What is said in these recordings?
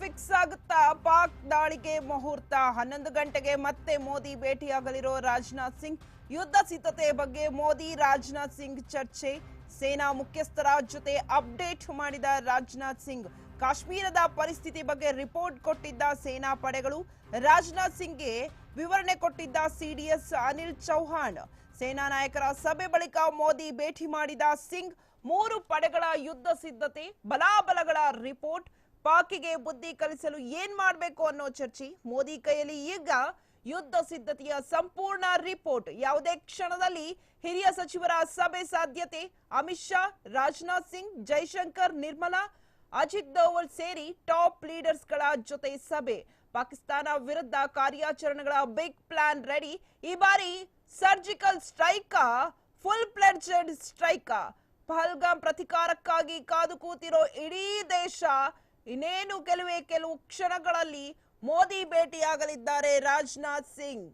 Fix ಆಗುತ್ತಾ? ಪಾಕ್ ದಾಳಿಗೆ ಮುಹೂರ್ತ. ಹನ್ನೊಂದು ಗಂಟೆಗೆ ಮತ್ತೆ ಮೋದಿ ಭೇಟಿಯಾಗಲಿರೋ ರಾಜನಾಥ್ ಸಿಂಗ್. ಯುದ್ಧ ಸಿದ್ಧತೆ ಬಗ್ಗೆ ಮೋದಿ, ರಾಜನಾಥ್ ಸಿಂಗ್ ಚರ್ಚೆ. ಸೇನಾ ಮುಖ್ಯಸ್ಥರ ಜೊತೆ ಅಪ್ಡೇಟ್ ಮಾಡಿದ ರಾಜನಾಥ್ ಸಿಂಗ್. ಕಾಶ್ಮೀರದ ಪರಿಸ್ಥಿತಿ ಬಗ್ಗೆ ರಿಪೋರ್ಟ್ ಕೊಟ್ಟಿದ್ದ ಸೇನಾ ಪಡೆಗಳು. ರಾಜನಾಥ್ ಸಿಂಗ್ಗೆ ವಿವರಣೆ ಕೊಟ್ಟಿದ್ದ ಸಿಡಿಎಸ್ ಅನಿಲ್ ಚೌಹಾಣ್. ಸೇನಾ ನಾಯಕರ ಸಭೆ ಬಳಿಕ ಮೋದಿ ಭೇಟಿ ಮಾಡಿದ ಸಿಂಗ್. ಮೂರು ಪಡೆಗಳ ಯುದ್ಧ ಸಿದ್ಧತೆ, ಬಲಾಬಲಗಳ ರಿಪೋರ್ಟ್. ಪಾಕಿಗೆ ಬುದ್ಧಿ ಕಲಿಸಲು ಏನ್ ಮಾಡಬೇಕು ಅನ್ನೋ ಚರ್ಚೆ. ಮೋದಿ ಕೈಯಲ್ಲಿ ಈಗ ಯುದ್ಧ ಸಿದ್ಧತೆಯ ಸಂಪೂರ್ಣ ರಿಪೋರ್ಟ್. ಯಾವುದೇ ಕ್ಷಣದಲ್ಲಿ ಹಿರಿಯ ಸಚಿವರ ಸಭೆ ಸಾಧ್ಯತೆ. ಅಮಿತ್ ಶಾ, ರಾಜನಾಥ್ ಸಿಂಗ್, ಜೈಶಂಕರ್, ನಿರ್ಮಲಾ, ಅಜಿತ್ ದೋವಲ್ ಸೇರಿ ಟಾಪ್ ಲೀಡರ್ಸ್ಗಳ ಜೊತೆ ಸಭೆ. ಪಾಕಿಸ್ತಾನ ವಿರುದ್ಧ ಕಾರ್ಯಾಚರಣೆಗಳ ಬಿಗ್ ಪ್ಲಾನ್ ರೆಡಿ. ಈ ಬಾರಿ surgical strike, full fledged strike. Pahalgam ಪ್ರತಿಕಾರಕ್ಕಾಗಿ ಕಾದು ಕೂತಿರೋ ಇಡೀ ದೇಶ ಇನ್ನೇನು ಕೆಲವೇ ಕೆಲವು ಕ್ಷಣಗಳಲ್ಲಿ ಮೋದಿ ಭೇಟಿಯಾಗಲಿದ್ದಾರೆ ರಾಜನಾಥ್ ಸಿಂಗ್.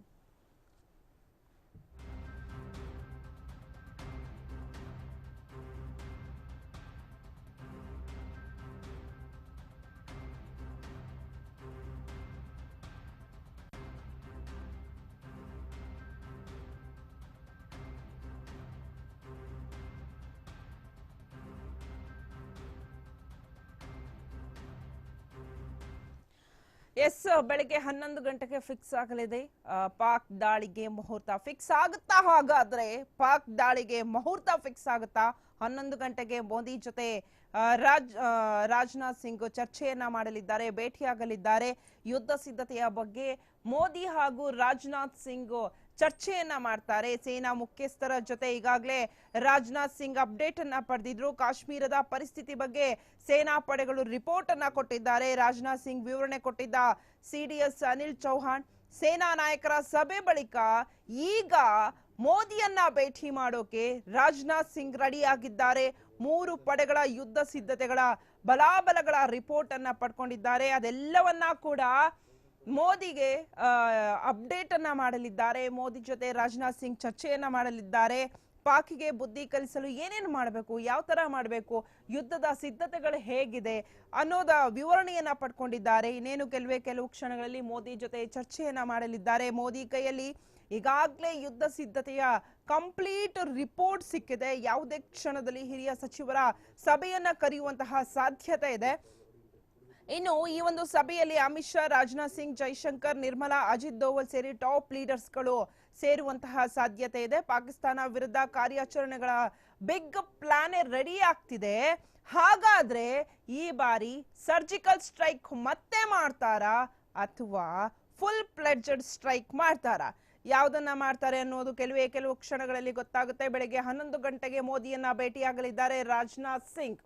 ಎಸ್ ಬೆಳಗ್ಗೆ ಹನ್ನೊಂದು ಗಂಟೆಗೆ ಫಿಕ್ಸ್ ಆಗಲಿದೆ. ಪಾಕ್ ದಾಳಿಗೆ ಮುಹೂರ್ತ ಫಿಕ್ಸ್ ಆಗುತ್ತಾ ಹಾಗಾದ್ರೆ ಪಾಕ್ ದಾಳಿಗೆ ಮುಹೂರ್ತ ಫಿಕ್ಸ್ ಆಗುತ್ತಾ? ಹನ್ನೊಂದು ಗಂಟೆಗೆ ಮೋದಿ ಜೊತೆ ರಾಜ್ ರಾಜನಾಥ್ ಸಿಂಗ್ ಚರ್ಚೆಯನ್ನ ಮಾಡಲಿದ್ದಾರೆ, ಭೇಟಿಯಾಗಲಿದ್ದಾರೆ. ಯುದ್ಧ ಸಿದ್ಧತೆಯ ಬಗ್ಗೆ ಮೋದಿ ಹಾಗೂ ರಾಜನಾಥ್ ಸಿಂಗ್ ಚರ್ಚೆಯನ್ನ ಮಾಡ್ತಾರೆ. ಸೇನಾ ಮುಖ್ಯಸ್ಥರ ಜೊತೆ ಈಗಾಗಲೇ ರಾಜನಾಥ್ ಸಿಂಗ್ ಅಪ್ಡೇಟ್ ಅನ್ನ ಪಡೆದಿದ್ರು. ಕಾಶ್ಮೀರದ ಪರಿಸ್ಥಿತಿ ಬಗ್ಗೆ ಸೇನಾ ಪಡೆಗಳು ರಿಪೋರ್ಟ್ ಅನ್ನ ಕೊಟ್ಟಿದ್ದಾರೆ. ರಾಜನಾಥ್ ಸಿಂಗ್ ವಿವರಣೆ ಕೊಟ್ಟಿದ್ದ ಸಿಡಿಎಸ್ ಅನಿಲ್ ಚೌಹಾಣ್, ಸೇನಾ ನಾಯಕರ ಸಭೆ ಬಳಿಕ ಈಗ ಮೋದಿಯನ್ನ ಭೇಟಿ ಮಾಡೋಕೆ ರಾಜನಾಥ್ ಸಿಂಗ್ ರೆಡಿ ಆಗಿದ್ದಾರೆ. ಮೂರು ಪಡೆಗಳ ಯುದ್ಧ ಸಿದ್ಧತೆಗಳ ಬಲಾಬಲಗಳ ರಿಪೋರ್ಟ್ ಅನ್ನ ಪಡ್ಕೊಂಡಿದ್ದಾರೆ. ಅದೆಲ್ಲವನ್ನ ಕೂಡ ಮೋದಿಗೆ ಅಪ್ಡೇಟ್ ಅನ್ನ ಮಾಡಲಿದ್ದಾರೆ. ಮೋದಿ ಜೊತೆ ರಾಜನಾಥ್ ಸಿಂಗ್ ಚರ್ಚೆಯನ್ನ ಮಾಡಲಿದ್ದಾರೆ. ಪಾಕಿಗೆ ಬುದ್ಧಿ ಕಲಿಸಲು ಏನೇನು ಮಾಡಬೇಕು, ಯಾವ ತರ ಮಾಡಬೇಕು, ಯುದ್ಧದ ಸಿದ್ಧತೆಗಳು ಹೇಗಿದೆ ಅನ್ನೋದ ವಿವರಣೆಯನ್ನ ಪಡ್ಕೊಂಡಿದ್ದಾರೆ. ಇನ್ನೇನು, ಕೆಲವೇ, ಕೆಲವು ಕ್ಷಣಗಳಲ್ಲಿ ಮೋದಿ ಜೊತೆ ಚರ್ಚೆಯನ್ನ ಮಾಡಲಿದ್ದಾರೆ. ಮೋದಿ ಕೈಯಲ್ಲಿ ಈಗಾಗಲೇ ಯುದ್ಧ ಸಿದ್ಧತೆಯ ಕಂಪ್ಲೀಟ್ ರಿಪೋರ್ಟ್ ಸಿಕ್ಕಿದೆ. ಯಾವುದೇ ಕ್ಷಣದಲ್ಲಿ ಹಿರಿಯ ಸಚಿವರ ಸಭೆಯನ್ನ ಕರೆಯುವಂತಹ ಸಾಧ್ಯತೆ ಇದೆ. ಇನ್ನು ಈ ಒಂದು ಸಭೆಯಲ್ಲಿ ಅಮಿತ್ ಶಾ, ರಾಜನಾಥ್ ಸಿಂಗ್, ಜೈಶಂಕರ್, ನಿರ್ಮಲಾ, ಅಜಿತ್ ದೋವಲ್ ಸೇರಿ ಟಾಪ್ ಲೀಡರ್ಸ್ಗಳು ಸೇರುವಂತಹ ಸಾಧ್ಯತೆ ಇದೆ. ಪಾಕಿಸ್ತಾನ ವಿರುದ್ಧ ಕಾರ್ಯಾಚರಣೆಗಳ ಬಿಗ್ ಪ್ಲಾನ್ ರೆಡಿ ಆಗ್ತಿದೆ. ಹಾಗಾದ್ರೆ ಈ ಬಾರಿ ಸರ್ಜಿಕಲ್ ಸ್ಟ್ರೈಕ್ ಮತ್ತೆ ಮಾಡ್ತಾರಾ ಅಥವಾ ಫುಲ್ ಪ್ಲೆಡ್ಜೆಡ್ ಸ್ಟ್ರೈಕ್ ಮಾಡ್ತಾರಾ? ಯಾವ್ದನ್ನ ಮಾಡ್ತಾರೆ ಅನ್ನೋದು ಕೆಲವೇ ಕೆಲವು ಕ್ಷಣಗಳಲ್ಲಿ ಗೊತ್ತಾಗುತ್ತೆ. ಬೆಳಗ್ಗೆ ಹನ್ನೊಂದು ಗಂಟೆಗೆ ಮೋದಿಯನ್ನ ಭೇಟಿಯಾಗಲಿದ್ದಾರೆ ರಾಜನಾಥ್ ಸಿಂಗ್.